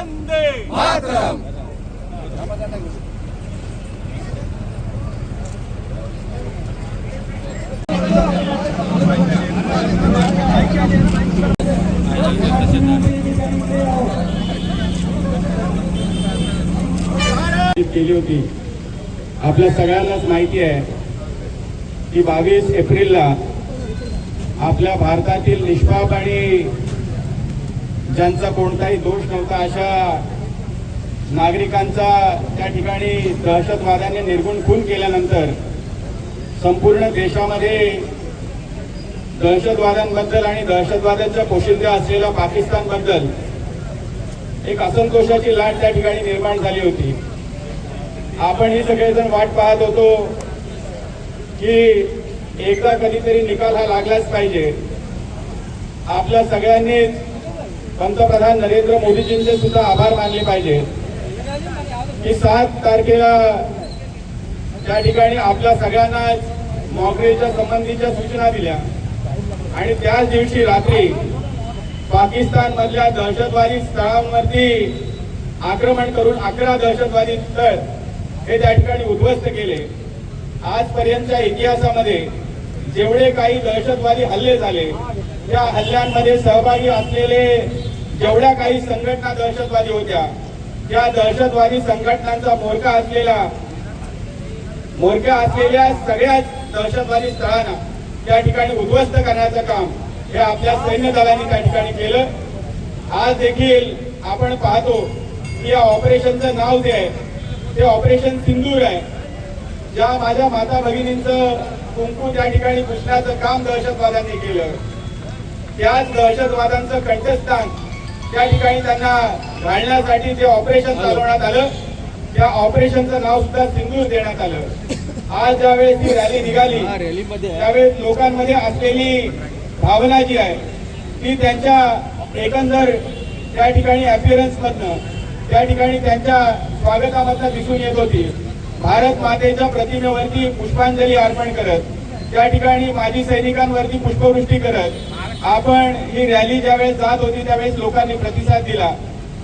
वंदे मातरम. केली होती. आपल्या सगळ्यांनाच माहिती आहे की बावीस एप्रिलला आपल्या भारतातील निष्पाप आणि ज्यांचा कोणताही दोष नव्हता अशा नागरिकांचा त्या ठिकाणी दहशतवाद्याने निर्गुण खून केल्यानंतर संपूर्ण देशामध्ये दहशतवाद्यांबद्दल आणि दहशतवाद्यांच्या पोशिंद्या असलेल्या पाकिस्तानबद्दल एक असंतोषाची लाट त्या ठिकाणी निर्माण झाली होती. आपण ही सगळेजण वाट पाहत होतो की एकदा कधीतरी निकाल हा लागलाच पाहिजे. आपल्या सगळ्यांनीच पंतप्रधान नरेंद्र मोदीजींचे सुद्धा आभार मानले पाहिजे. की सात तारखेला त्या ठिकाणी आपल्या सगळ्यांनाच नोकरीच्या संबंधीच्या सूचना दिल्या. आणि त्याच दिवशी रात्री पाकिस्तान मधल्या दहशतवादी स्थळांवरती आक्रमण करून अकरा दहशतवादी स्थळ हे त्या ठिकाणी उद्ध्वस्त केले. आजपर्यंतच्या इतिहासामध्ये जेवढे काही दहशतवादी हल्ले झाले त्या हल्ल्यांमध्ये सहभागी असलेले जेवढ्या काही संघटना दहशतवादी होत्या त्या दहशतवादी संघटनांचा मोर्चा असलेला मोर्चा असलेल्या सगळ्याच दहशतवादी स्थळांना त्या ठिकाणी उद्ध्वस्त करण्याचं काम हे आपल्या सैन्य दलांनी त्या ठिकाणी केलं. आज देखील आपण पाहतो की या ऑपरेशनचं नाव जे आहे ते ऑपरेशन सिंदूर आहे. ज्या माझ्या माता भगिनींचं कुंकू त्या ठिकाणी पुसण्याचं काम दहशतवाद्यांनी केलं. त्याच दहशतवाद्यांचं कंठस्थान त्या ठिकाणी त्यांना घालण्यासाठी जे ऑपरेशन चालवण्यात आलं त्या ऑपरेशनचं नाव सुद्धा सिंदूर देण्यात आलं. आज ज्यावेळेस ही रॅली निघाली त्यावेळेस लोकांमध्ये असलेली भावना जी आहे ती त्यांच्या एकंदर त्या ठिकाणी अपिअरन्स मधनं त्या ठिकाणी त्यांच्या स्वागतामधनं दिसून येत होती. भारत मातेच्या प्रतिमेवरती पुष्पांजली अर्पण करत त्या ठिकाणी माजी सैनिकांवरती पुष्पवृष्टी करत आपण ही रॅली ज्यावेळेस जात होती त्यावेळेस लोकांनी प्रतिसाद दिला.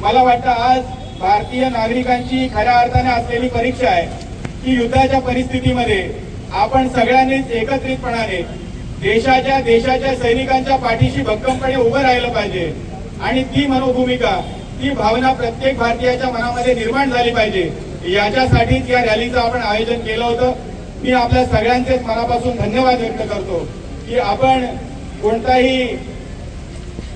मला वाटतं आज भारतीय नागरिकांची खऱ्या अर्थाने असलेली परीक्षा आहे की युद्धाच्या परिस्थितीमध्ये आपण सगळ्यांनीच एकत्रितपणाने देशाच्या देशाच्या सैनिकांच्या पाठीशी भक्कमपणे उभं राहिलं पाहिजे आणि ती मनोभूमिका ती भावना प्रत्येक भारतीयाच्या मनामध्ये निर्माण झाली पाहिजे. याच्यासाठीच या रॅलीचं आपण आयोजन केलं होतं. मी आपल्या सगळ्यांचेच मनापासून धन्यवाद व्यक्त करतो की आपण कोणताही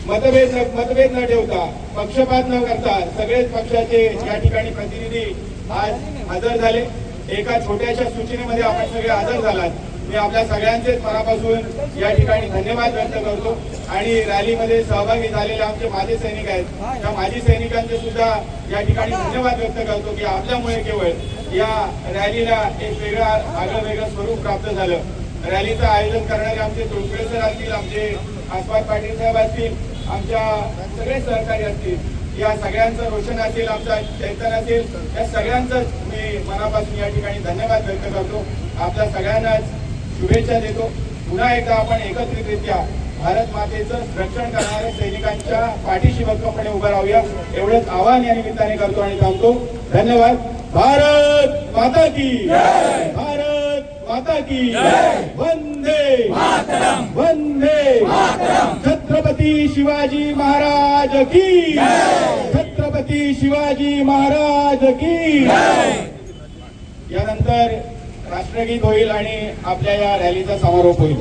मतभेद न मतभेद न ठेवता पक्षपात न करता सगळेच पक्षाचे या ठिकाणी प्रतिनिधी आज हजर झाले. एका छोट्याशा सूचनेमध्ये आपण सगळे हजर झालात. मी आपल्या सगळ्यांचेच मनापासून या ठिकाणी धन्यवाद व्यक्त करतो. आणि रॅलीमध्ये सहभागी झालेले आमचे माजी सैनिक आहेत. त्या माजी सैनिकांचे सुद्धा या ठिकाणी धन्यवाद व्यक्त करतो की आपल्यामुळे केवळ या रॅलीला एक वेगळा आगळं वेगळं स्वरूप प्राप्त झालं. रॅलीचं आयोजन करणारे आमचे तुळपुळे सर असतील आमचे आसपास पाटील साहेब असतील आमच्या सगळे सहकारी असतील. या सगळ्यांचं रोशन असेल आमचा चैतन असेल या सगळ्यांचंच मी मनापासून या ठिकाणी धन्यवाद व्यक्त करतो. आपल्या सगळ्यांनाच शुभेच्छा देतो. पुन्हा एकदा आपण एकत्रितरित्या भारत मातेचं रक्षण करणाऱ्या सैनिकांच्या पाठीशी भक्कमपणे उभं राहूया. एवढंच आवाहन या निमित्ताने करतो आणि थांबतो. धन्यवाद. भारत माता की भारत माता की वंदे। वंदे। छत्रपती शिवाजी महाराज की छत्रपती शिवाजी महाराज की यानंतर राष्ट्रगीत होईल आणि आपल्या या रॅलीचा समारोप होईल.